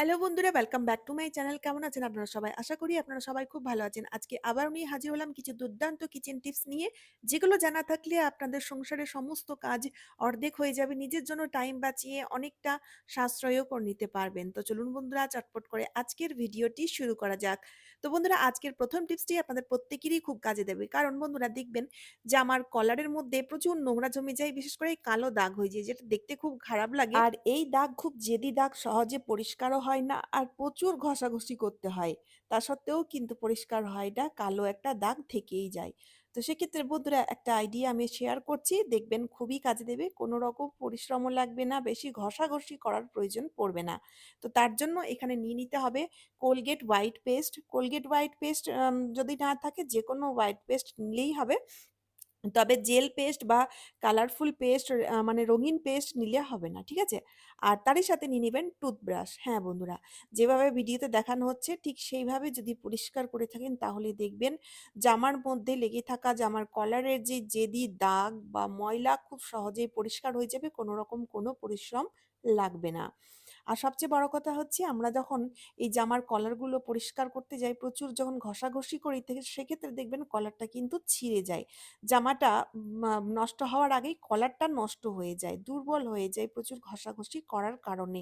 Hello বন্ধুরা welcome back to my channel কেমন আছেন আপনারা সবাই? আশা করি আপনারা সবাই খুব ভালো আছেন। আজকে আবার নিয়ে হাজির হলাম কিছু দুর্দান্ত কিচেন টিপস নিয়ে, যেগুলো জানা থাকলে আপনাদের সংসারের সমস্ত কাজ অর্ধেক হয়ে যাবে। নিজের জন্য টাইম বাঁচিয়ে অনেকটা সাশ্রয়ও করে নিতে পারবেন। তো চলুন বন্ধুরা, চটপট করে আজকের ভিডিওটি শুরু করা যাক। তো বন্ধুরা, আজকের প্রথম টিপসটি আপনাদের প্রত্যেকেরই খুব কাজে দেবে। কারণ বন্ধুরা, দেখবেন যে আমার কলারের মধ্যে প্রচুর নোংরা জমে যায়, বিশেষ করে কালো দাগ হয়ে যায়, যেটা দেখতে খুব খারাপ লাগে। আর এই দাগ খুব জেদি দাগ, সহজে পরিষ্কারও হয় না আর প্রচুর ঘষাঘষি করতে হয়। তা সত্ত্বেও কিন্তু পরিষ্কার হয় না, কালো একটা দাগ থেকেই যায়। তো সেক্ষেত্রে বন্ধুরা একটা আইডিয়া আমি শেয়ার করছি। দেখবেন খুবই কাজে দেবে। কোনো রকম পরিশ্রমও লাগবে না, বেশি ঘষাঘষি করার প্রয়োজন পড়বে না। তো তার জন্য এখানে নিয়ে নিতে হবে Colgate white paste Colgate white paste যদি না থাকে যে কোনো হোয়াইট পেস্ট নিলেই হবে। তবে জেল পেস্ট বা কালারফুল পেস্ট মানে রঙিন পেস্ট নিলে হবে না, ঠিক আছে? আর তারই সাথে নিয়ে নেবেন টুথব্রাশ। হ্যাঁ বন্ধুরা, যেভাবে ভিডিওতে দেখানো হচ্ছে, ঠিক সেইভাবে যদি পরিষ্কার করে থাকেন, তাহলে দেখবেন জামার মধ্যে লেগে থাকা, জামার কলারের যে জেদি দাগ বা ময়লা খুব সহজেই পরিষ্কার হয়ে যাবে কোনো রকম কোনো পরিশ্রম লাগবে না। আর সবচেয়ে বড় কথা হচ্ছে আমরা যখন এই জামার কলারগুলো পরিষ্কার করতে যাই প্রচুর যখন ঘষাঘষি করি থেকে সেক্ষেত্রে দেখবেন কলারটা কিন্তু ছিঁড়ে যায় জামাটা নষ্ট হওয়ার আগেই কলারটা নষ্ট হয়ে যায়, দুর্বল হয়ে যায় প্রচুর ঘষাঘষি করার কারণে।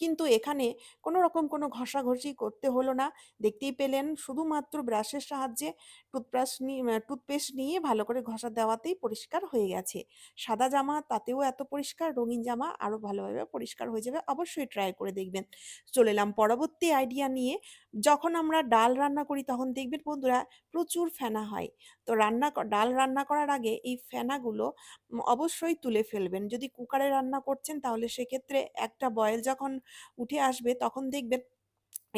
কিন্তু এখানে কোনো রকম কোনো ঘষাঘষি করতে হলো না। দেখতেই পেলেন শুধুমাত্র ব্রাশের সাহায্যে টুথব্রাশ নিয়ে টুথপেস্ট নিয়ে ভালো করে ঘষা দেওয়াতেই পরিষ্কার হয়ে গেছে। সাদা জামা তাতেও এত পরিষ্কার, রঙিন জামা আরও ভালোভাবে পরিষ্কার হয়ে যাবে। অবশ্যই ট্রাই করে দেখবেন। চলে এলাম পরবর্তী আইডিয়া নিয়ে। যখন আমরা ডাল রান্না করি, তখন দেখবেন বন্ধুরা প্রচুর ফেনা হয়। তো রান্না ডাল রান্না করার আগে এই ফেনাগুলো অবশ্যই তুলে ফেলবেন। যদি কুকারে রান্না করছেন, তাহলে সেক্ষেত্রে একটা বয়েল যখন উঠে আসবে, তখন দেখবেন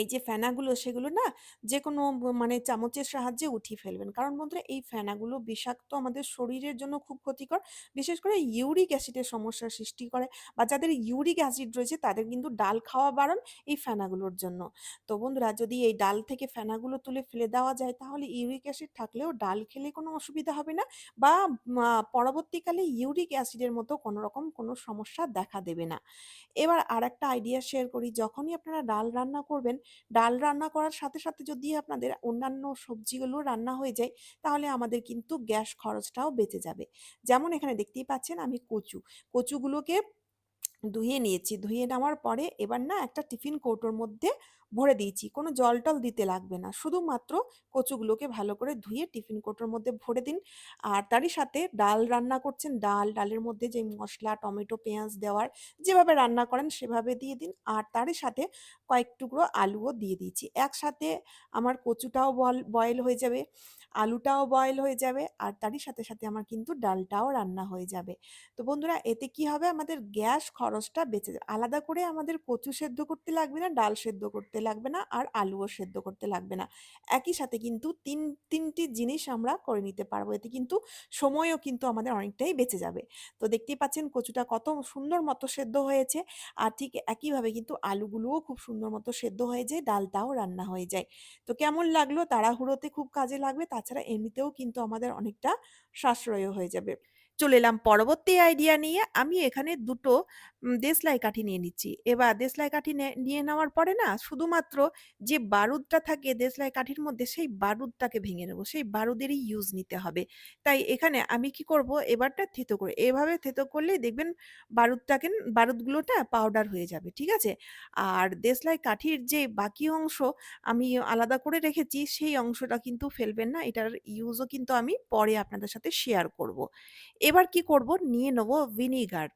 এই যে ফেনাগুলো সেগুলো না যে কোনো মানে চামচের সাহায্যে উঠিয়ে ফেলবেন। কারণ বন্ধুরা এই ফেনাগুলো বিষাক্ত আমাদের শরীরের জন্য খুব ক্ষতিকর। বিশেষ করে ইউরিক অ্যাসিডের সমস্যার সৃষ্টি করে বা যাদের ইউরিক অ্যাসিড রয়েছে তাদের কিন্তু ডাল খাওয়া বারণ এই ফেনাগুলোর জন্য। তো বন্ধুরা যদি এই ডাল থেকে ফেনাগুলো তুলে ফেলে দেওয়া যায় তাহলে ইউরিক অ্যাসিড থাকলেও ডাল খেলে কোনো অসুবিধা হবে না বা পরবর্তীকালে ইউরিক অ্যাসিডের মতো কোনো রকম কোনো সমস্যা দেখা দেবে না। এবার আরেকটা আইডিয়া শেয়ার করি যখনই আপনারা ডাল রান্না করবেন ডাল রান্না করার সাথে, সাথে যদি আপনাদের অন্যান্য সবজিগুলো রান্না হয়ে যায়, তাহলে আমাদের কিন্তু গ্যাস খরচটাও বেঁচে যাবে। যেমন এখানে দেখতেই পাচ্ছেন আমি কচু, কচুগুলোকে ধুয়ে নিয়েছি। ধুয়ে নেওয়ার পরে এবার না একটা টিফিন কৌটোর মধ্যে ভরে দিয়েছি। কোনো জল-টল দিতে লাগবে না। শুধুমাত্র কচুগুলোকে ভালো করে ধুয়ে টিফিন কৌটোর মধ্যে ভরে দিন। আর তারই সাথে ডাল রান্না করছেন, ডাল, ডালের মধ্যে যে মশলা টমেটো, পেঁয়াজ দেওয়ার যেভাবে রান্না করেন সেভাবে দিয়ে দিন। আর তারই সাথে কয়েক টুকরো আলুও দিয়ে দিয়েছি। একসাথে আমার কচুটাও বল বয়েল হয়ে যাবে, আলুটাও বয়েল হয়ে যাবে আর তারই সাথে, সাথে আমার কিন্তু ডালটাও রান্না হয়ে যাবে। তো বন্ধুরা এতে কি হবে আমাদের গ্যাস খরচটা বেঁচে যাবে। আলাদা করে আমাদের কচু সেদ্ধ করতে লাগবে না, ডাল সেদ্ধ করতে লাগবে না আর আলুও সেদ্ধ করতে লাগবে না। একই সাথে কিন্তু তিন তিনটি জিনিস আমরা করে নিতে পারব। এতে কিন্তু সময়ও কিন্তু আমাদের অনেকটাই বেঁচে যাবে। তো দেখতেই পাচ্ছেন কচুটা কত সুন্দর মতো সেদ্ধ হয়েছে। আর ঠিক একইভাবে কিন্তু আলুগুলোও খুব সুন্দর মতো সেদ্ধ হয়ে যায়, ডালটাও রান্না হয়ে যায়। তো কেমন লাগল? তাড়াহুড়োতে খুব কাজে লাগবে। তাছাড়া এমনিতেও কিন্তু আমাদের অনেকটা সাশ্রয় হয়ে যাবে। চলে এলাম পরবর্তী আইডিয়া নিয়ে। আমি এখানে দুটো দেশলাই কাঠি নিয়ে নিচ্ছি। এবার দেশলাই কাঠি নিয়ে নেওয়ার পরে না শুধুমাত্র যে বারুদটা থাকে দেশলাই কাঠির মধ্যে সেই বারুদটাকে ভেঙে নেব সেই বারুদেরই ইউজ নিতে হবে। তাই এখানে আমি কি করব এবারটা থেতো করে, এভাবে থেতো করলেই দেখবেন বারুদটাকে, বারুদগুলোটা পাউডার হয়ে যাবে। ঠিক আছে? আর দেশলাই কাঠির যে বাকি অংশ আমি আলাদা করে রেখেছি, সেই অংশটা কিন্তু ফেলবেন না। এটার ইউজও কিন্তু আমি পরে আপনাদের সাথে শেয়ার করব। এবার কি করব নিয়ে নেব ভিনিগার।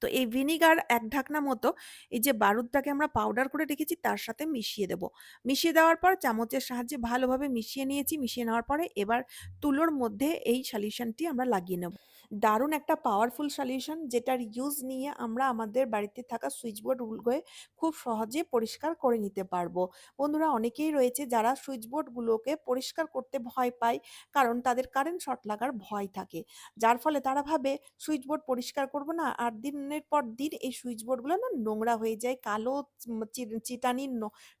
তো এই ভিনিগার এক ঢাকনা মতো এই যে বারুদটাকে আমরা পাউডার করে রেখেছি, তার সাথে মিশিয়ে দেব। মিশিয়ে দেওয়ার পর চামচের সাহায্যে ভালোভাবে মিশিয়ে নিয়েছি। মিশিয়ে নেওয়ার পরে এবার তুলোর মধ্যে এই সলিউশনটি আমরা লাগিয়ে নেব। দারুণ একটা পাওয়ারফুল সলিউশন যেটার ইউজ নিয়ে আমরা আমাদের বাড়িতে থাকা সুইচ বোর্ডগুলোকে খুব সহজে পরিষ্কার করে নিতে পারব। বন্ধুরা, অনেকেই রয়েছে যারা সুইচ বোর্ডগুলোকে পরিষ্কার করতে ভয় পায় কারণ তাদের কারেন্ট শর্ট লাগার ভয় থাকে। যার ফলে তারা ভাবে সুইচ বোর্ড পরিষ্কার করব না, আর দিন দিনের পর দিন এই সুইচ বোর্ডগুলো না নোংরা হয়ে যায়। কালো চিটানির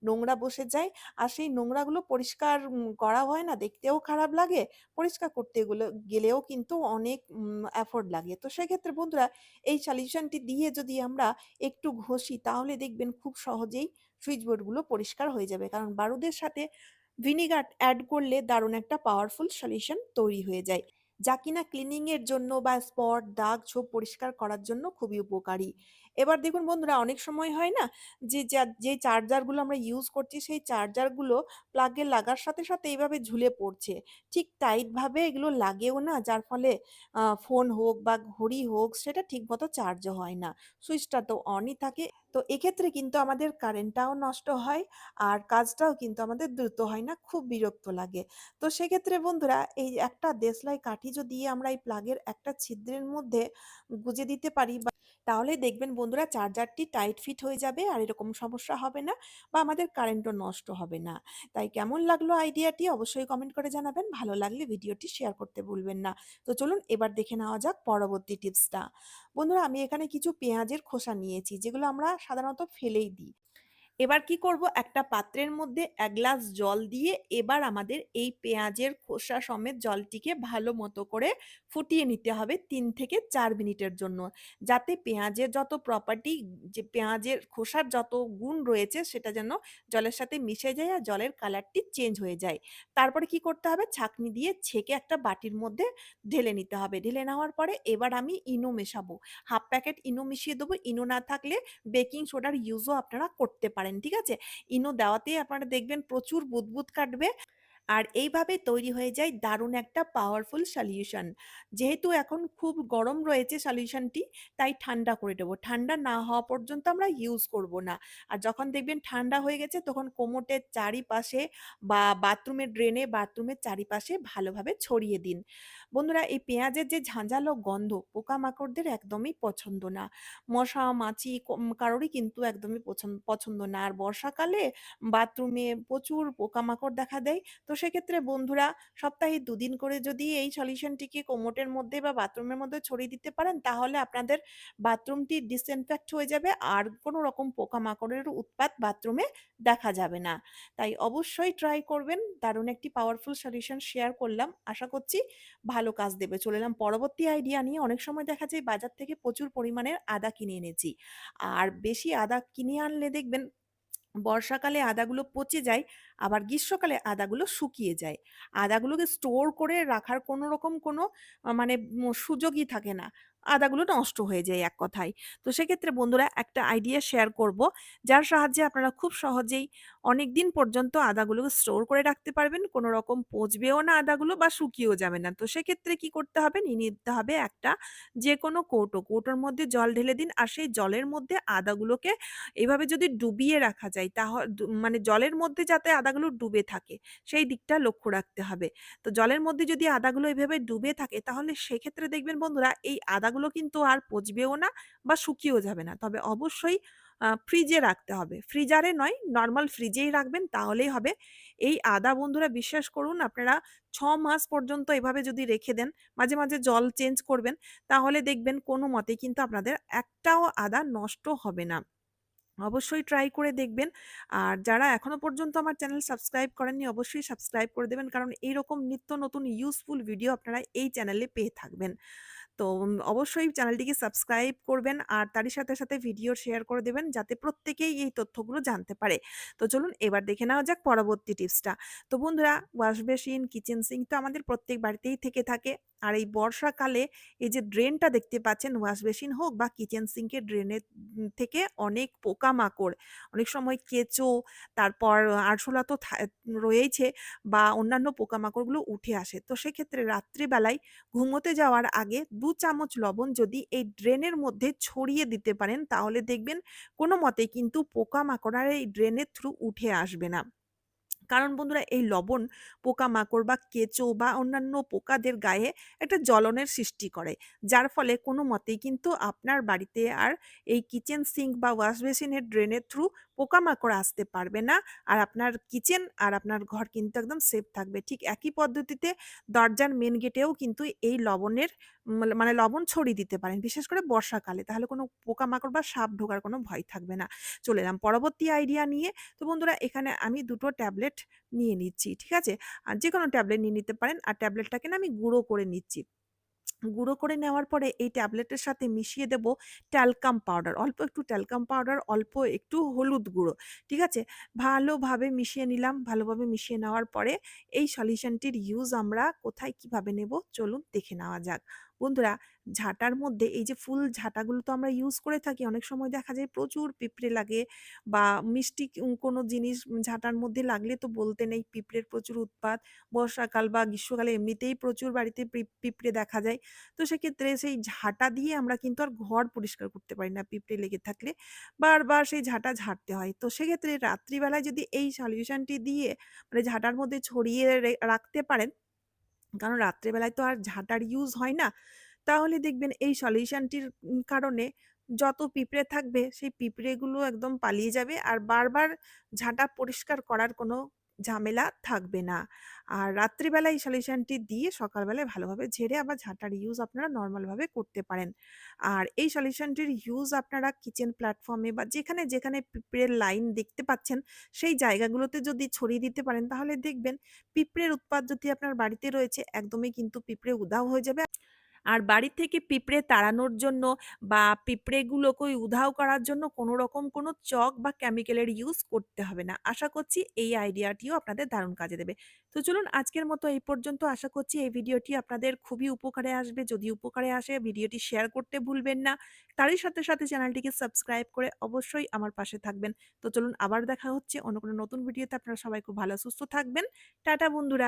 নোংরা বসে যায়। আর সেই নোংরাগুলো পরিষ্কার করা হয় না, দেখতেও খারাপ লাগে। পরিষ্কার করতে গুলো, গেলেও কিন্তু অনেক এফোর্ট লাগে। তো সেক্ষেত্রে বন্ধুরা, এই সলিউশনটি দিয়ে যদি আমরা একটু ঘষি, তাহলে দেখবেন খুব সহজেই সুইচ বোর্ডগুলো পরিষ্কার হয়ে যাবে। কারণ বারুদের সাথে ভিনিগার অ্যাড করলে দারুণ একটা পাওয়ারফুল সলিউশন তৈরি হয়ে যায়। যা কিনা ক্লিনিং এর জন্য বা স্পট দাগ ছোপ পরিষ্কার করার জন্য খুবই উপকারী। এবার দেখুন বন্ধুরা, অনেক সময় হয় না? যে, যা- চার্জারগুলো আমরা ইউজ করছি, সেই চার্জারগুলো প্লাগে লাগার সাথে সাথে এইভাবে ঝুলে পড়ছে। ঠিক টাইটভাবে এগুলো লাগেও না, যার ফলে ফোন হোক বা ঘড়ি হোক, সেটা ঠিকমতো চার্জও হয় না। সুইচটা তো অনই থাকে। তো এক্ষেত্রে কিন্তু আমাদের কারেন্টটাও নষ্ট হয়, আর কাজটাও কিন্তু আমাদের দ্রুত হয় না, খুব বিরক্ত লাগে। তো সেক্ষেত্রে বন্ধুরা, এই একটা দেশলাই কাঠি যদি আমরা এই প্লাগের একটা ছিদ্রের মধ্যে গুজে দিতে পারি বা তাহলে দেখবেন বন্ধুরা চার্জারটি টাইট ফিট হয়ে যাবে আর এরকম সমস্যা হবে না বা আমাদের কারেন্টও নষ্ট হবে না। তাই কেমন লাগল আইডিয়াটি অবশ্যই কমেন্ট করে জানাবেন। ভালো লাগলে ভিডিওটি শেয়ার করতে ভুলবেন না। তো চলুন এবার দেখে নেওয়া যাক পরবর্তী টিপসটা। বন্ধুরা আমি এখানে কিছু পেঁয়াজের খোসা নিয়েছি যেগুলো আমরা সাধারণত ফেলেই দিই। এবার কি করব? একটা পাত্রের মধ্যে এক গ্লাস জল দিয়ে এবার আমাদের এই পেঁয়াজের খোসা সমেত জলটিকে ভালো মতো করে ফুটিয়ে নিতে হবে তিন থেকে চার মিনিটের জন্য। যাতে পেঁয়াজের যত প্রপার্টি যে পেঁয়াজের খোসার যত গুণ রয়েছে সেটা যেন জলের সাথে মিশে যায় আর জলের কালারটি চেঞ্জ হয়ে যায়। তারপরে কি করতে হবে? ছাঁকনি দিয়ে ছেঁকে একটা বাটির মধ্যে ঢেলে নিতে হবে। ঢেলে নেওয়ার পরে এবার আমি ইনো মেশাবো। হাফ প্যাকেট ইনো মিশিয়ে দেবো। ইনো না থাকলে বেকিং সোডার ইউজও আপনারা করতে পারেন ঠিক আছে? ইনো দেওয়াতেই আপনারা দেখবেন প্রচুর বুদবুদ কাটবে। আর এইভাবে তৈরি হয়ে যায় দারুণ একটা পাওয়ারফুল সলিউশন যেহেতু এখন খুব গরম রয়েছে সলিউশনটি তাই ঠান্ডা করে দেবো ঠান্ডা না হওয়া পর্যন্ত আমরা ইউজ করব না। আর যখন দেখবেন ঠান্ডা হয়ে গেছে, তখন কোমোটের চারিপাশে বা বাথরুমের ড্রেনে বাথরুমের চারিপাশে ভালোভাবে ছড়িয়ে দিন। বন্ধুরা, এই পেঁয়াজের যে ঝাঁঝালো গন্ধ পোকামাকড়দের একদমই পছন্দ না। মশা, মাছি কারোরই কিন্তু একদমই পছন্দ পছন্দ না। আর বর্ষাকালে বাথরুমে প্রচুর পোকামাকড় দেখা দেয়। তো সেক্ষেত্রে বন্ধুরা, সপ্তাহে দুদিন করে যদি এই সলিউশনটিকে কোমোটের মধ্যে বা বাথরুমের মধ্যে ছড়িয়ে দিতে পারেন, তাহলে আপনাদের বাথরুমটি ডিসইনফেক্ট হয়ে যাবে। আর কোনো রকম পোকামাকড়ের উৎপাত বাথরুমে দেখা যাবে না। তাই অবশ্যই ট্রাই করবেন। দারুণ একটি পাওয়ারফুল সলিউশন শেয়ার করলাম। আশা করছি ভালো কাজ দেবে। চলে এলাম পরবর্তী আইডিয়া নিয়ে। অনেক সময় দেখা যায় বাজার থেকে প্রচুর পরিমাণের আদা কিনে এনেছি। আর বেশি আদা কিনে আনলে দেখবেন বর্ষাকালে আদাগুলো পচে যায়। আবার গ্রীষ্মকালে আদাগুলো শুকিয়ে যায়। আদাগুলোকে স্টোর করে রাখার কোনো রকম কোনো মানে সুযোগই থাকে না। আদাগুলো নষ্ট হয়ে যায় এক কথায়। তো সেক্ষেত্রে বন্ধুরা একটা আইডিয়া শেয়ার করব, যার সাহায্যে আপনারা খুব সহজেই অনেক দিন পর্যন্ত আদাগুলোকে স্টোর করে রাখতে পারবেন। কোনো রকম পচবেও না আদাগুলো বা শুকিয়েও যাবে না। তো সেক্ষেত্রে কি করতে হবে? নিয়ে নিতে হবে একটা যে কোনো কৌটো। কৌটোর মধ্যে জল ঢেলে দিন আর সেই জলের মধ্যে আদাগুলোকে এভাবে যদি ডুবিয়ে রাখা যায় তাহলে মানে জলের মধ্যে যাতে আদাগুলো ডুবে থাকে। সেই দিকটা লক্ষ্য রাখতে হবে। তো জলের মধ্যে যদি আদাগুলো এভাবে ডুবে থাকে, তাহলে সেক্ষেত্রে দেখবেন বন্ধুরা, এই আদাগুলো কিন্তু আর পচবেও না বা শুকিয়েও যাবে না। তবে অবশ্যই ফ্রিজে রাখতে হবে। ফ্রিজারে নয়, নর্মাল ফ্রিজেই রাখবেন, তাহলেই হবে। এই আদা বন্ধুরা, বিশ্বাস করুন, আপনারা ছ মাস পর্যন্ত এভাবে যদি রেখে দেন, মাঝে মাঝে জল চেঞ্জ করবেন, তাহলে দেখবেন কোনো মতে কিন্তু আপনাদের একটাও আদা নষ্ট হবে না। অবশ্যই ট্রাই করে দেখবেন। আর যারা এখনও পর্যন্ত আমার চ্যানেল সাবস্ক্রাইব করেননি অবশ্যই সাবস্ক্রাইব করে দেবেন। কারণ এইরকম নিত্য নতুন ইউজফুল ভিডিও আপনারা এই চ্যানেলে পেয়ে থাকবেন। তো অবশ্যই চ্যানেলটিকে সাবস্ক্রাইব করবেন আর তারই সাথে, সাথে ভিডিও শেয়ার করে দেবেন যাতে প্রত্যেকেই এই তথ্যগুলো জানতে পারে। তো চলুন এবার দেখে নেওয়া যাক পরবর্তী টিপসটা। তো বন্ধুরা ওয়াশ বেসিন, কিচেন সিঙ্ক তো আমাদের প্রত্যেক বাড়িতেই থেকে থাকে। আর এই বর্ষাকালে এই যে ড্রেনটা দেখতে পাচ্ছেন ওয়াশ বেসিন হোক বা কিচেন সিঙ্কের ড্রেনের থেকে অনেক পোকামাকড়, অনেক সময় কেঁচো, তারপর আরশোলা তো থা রয়েইছে বা অন্যান্য পোকামাকড়গুলো উঠে আসে। তো সেক্ষেত্রে রাত্রিবেলায় ঘুমোতে যাওয়ার আগে দু চামচ লবণ যদি এই ড্রেনের মধ্যে ছড়িয়ে দিতে পারেন তাহলে দেখবেন কোনো মতেই কিন্তু পোকামাকড় আর এই ড্রেনের থ্রু উঠে আসবে না। কারণ বন্ধুরা এই লবণ পোকা মাকড় বা কেঁচো বা অন্যান্য পোকাদের গায়ে একটা জ্বলনের সৃষ্টি করে। যার ফলে কোনো মতেই কিন্তু আপনার বাড়িতে আর এই কিচেন সিঙ্ক বা ওয়াশ বেসিনের ড্রেনের থ্রু পোকামাকড় আসতে পারবে না। আর আপনার কিচেন আর আপনার ঘর কিন্তু একদম সেফ থাকবে। ঠিক একই পদ্ধতিতে দরজার মেন গেটেও কিন্তু এই লবণের মানে লবণ ছড়িয়ে দিতে পারেন। বিশেষ করে বর্ষাকালে। তাহলে কোনো পোকামাকড় বা সাপ ঢোকার কোনো ভয় থাকবে না। চলে এলাম পরবর্তী আইডিয়া নিয়ে। তো বন্ধুরা, এখানে আমি দুটো ট্যাবলেট নিয়ে নিচ্ছি, ঠিক আছে? আর যে কোনো ট্যাবলেট নিয়ে নিতে পারেন। আর ট্যাবলেটটাকে না আমি গুঁড়ো করে নিচ্ছি। গুঁড়ো করে নেওয়ার পরে এই ট্যাবলেটের সাথে মিশিয়ে দেব ট্যালকাম পাউডার অল্প একটু ট্যালকাম পাউডার অল্প একটু হলুদ গুঁড়ো, ঠিক আছে? ভালোভাবে মিশিয়ে নিলাম, ভালোভাবে মিশিয়ে নেওয়ার পরে এই সলিউশনটির ইউজ আমরা কোথায় কীভাবে নেব? চলুন দেখে নেওয়া যাক। বন্ধুরা, ঝাঁটার মধ্যে এই যে ফুল ঝাঁটাগুলো তো আমরা ইউজ করে থাকি, অনেক সময় দেখা যায় প্রচুর পিঁপড়ে লাগে বা মিষ্টি কোনো জিনিস ঝাঁটার মধ্যে লাগলে তো বলতে নেই পিঁপড়ের প্রচুর উৎপাত। বর্ষাকাল বা গ্রীষ্মকালে এমনিতেই প্রচুর বাড়িতে পিঁপড়ে দেখা যায়। তো সেক্ষেত্রে সেই ঝাঁটা দিয়ে আমরা কিন্তু আর ঘর পরিষ্কার করতে পারি না পিঁপড়ে লেগে থাকলে। বারবার সেই ঝাঁটা ঝাড়তে হয়। তো সেক্ষেত্রে রাত্রিবেলায় যদি এই সলিউশনটি দিয়ে মানে ঝাঁটার মধ্যে ছড়িয়ে রাখতে পারেন কারণ রাত্রেবেলায় তো আর ঝাঁটার ইউজ হয় না। তাহলে দেখবেন এই সলিউশনটির কারণে যত পিঁপড়ে থাকবে, সেই পিঁপড়েগুলো একদম পালিয়ে যাবে। আর বারবার ঝাঁটা পরিষ্কার করার কোনো ঝামেলা থাকবে না। আর রাত্রিবেলা এই সলিউশনটি দিয়ে সকালবেলায় ভালোভাবে ঝেড়ে আবার ঝাঁটার ইউজ আপনারা নর্মালভাবে করতে পারেন। আর এই সলিউশনটির ইউজ আপনারা কিচেন প্ল্যাটফর্মে বা যেখানে যেখানে পিঁপড়ের লাইন দেখতে পাচ্ছেন, সেই জায়গাগুলোতে যদি ছড়িয়ে দিতে পারেন, তাহলে দেখবেন পিঁপড়ের উৎপাত যদি আপনার বাড়িতে রয়েছে, একদমই কিন্তু পিঁপড়ে উধাও হয়ে যাবে। আর বাড়ির থেকে পিঁপড়ে তাড়ানোর জন্য বা পিঁপড়েগুলোকে উধাও করার জন্য কোনো রকম কোনো চক বা কেমিক্যালের ইউজ করতে হবে না। আশা করছি এই আইডিয়াটিও আপনাদের দারুণ কাজে দেবে। তো চলুন আজকের মতো এই পর্যন্ত। আশা করছি এই ভিডিওটি আপনাদের খুবই উপকারে আসবে। যদি উপকারে আসে ভিডিওটি শেয়ার করতে ভুলবেন না, তারই সাথে সাথে চ্যানেলটিকে সাবস্ক্রাইব করে অবশ্যই আমার পাশে থাকবেন। তো চলুন আবার দেখা হচ্ছে অন্য কোনো নতুন ভিডিওতে আপনারা সবাই খুব ভালো, সুস্থ থাকবেন। টাটা বন্ধুরা।